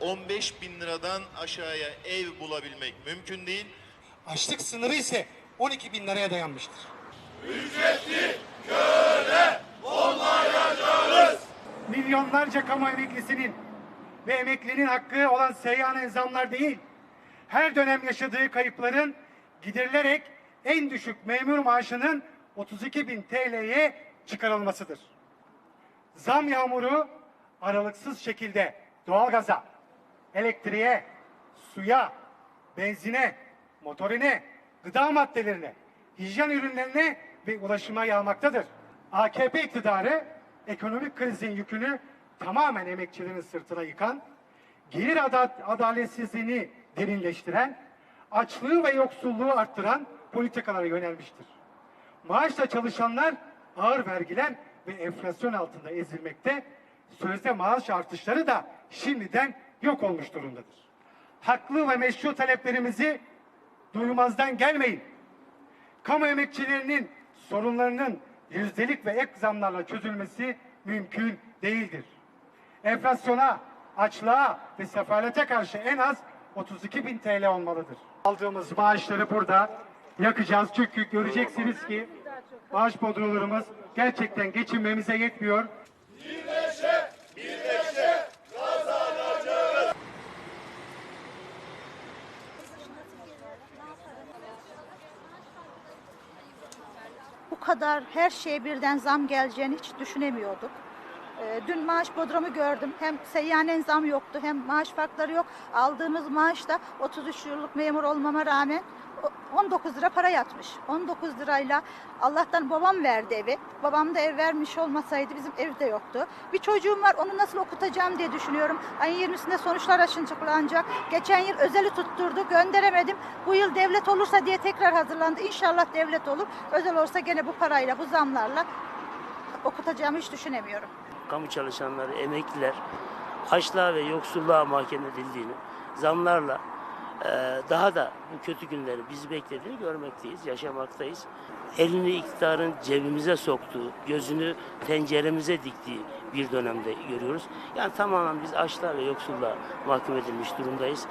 15 bin liradan aşağıya ev bulabilmek mümkün değil. Açlık sınırı ise 12 bin liraya dayanmıştır. milyonlarca kamu emeklisinin ve emeklinin hakkı olan seyyan zamlar değil, her dönem yaşadığı kayıpların giderilerek en düşük memur maaşının 32 bin TL'ye çıkarılmasıdır. Zam yağmuru aralıksız şekilde doğalgaza, elektriğe, suya, benzine, motorine, gıda maddelerine, hijyen ürünlerine ve ulaşıma yağmaktadır. AKP iktidarı ekonomik krizin yükünü tamamen emekçilerin sırtına yıkan, gelir ada- adaletsizliğini derinleştiren, açlığı ve yoksulluğu arttıran politikalara yönelmiştir. Maaşla çalışanlar ağır vergiler ve enflasyon altında ezilmekte, sözde maaş artışları da şimdiden yok olmuş durumdadır. Haklı ve meşru taleplerimizi duymazdan gelmeyin. Kamu emekçilerinin sorunlarının yüzdelik ve ek zamlarla çözülmesi mümkün değildir. Enflasyona, açlığa ve sefalete karşı en az 32 bin TL olmalıdır. Aldığımız maaşları burada yakacağız çünkü göreceksiniz ki maaş bodrolarımız gerçekten geçinmemize yetmiyor. Kadar her şeye birden zam geleceğini hiç düşünemiyorduk. Ee, Dün maaş bodromu gördüm. Hem seyyanen zam yoktu hem maaş farkları yok. Aldığımız maaş da 33 yıllık memur olmama rağmen 19 lira para yatmış. 19 lirayla Allah'tan babam verdi evi. Babam da ev vermiş olmasaydı bizim evde yoktu. Bir çocuğum var onu nasıl okutacağım diye düşünüyorum. Ayın 20'sinde sonuçlar açıklanacak. Geçen yıl özeli tutturdu gönderemedim. Bu yıl devlet olursa diye tekrar hazırlandı. İnşallah devlet olur. Özel olursa gene bu parayla bu zamlarla okutacağımı hiç düşünemiyorum. kamu çalışanları, emekliler açlığa ve yoksulluğa mahkum edildiğini, zamlarla daha da bu kötü günleri bizi beklediğini görmekteyiz, yaşamaktayız. Elini iktidarın cebimize soktuğu, gözünü tenceremize diktiği bir dönemde görüyoruz. Yani tamamen biz ve yoksulluğa mahkum edilmiş durumdayız.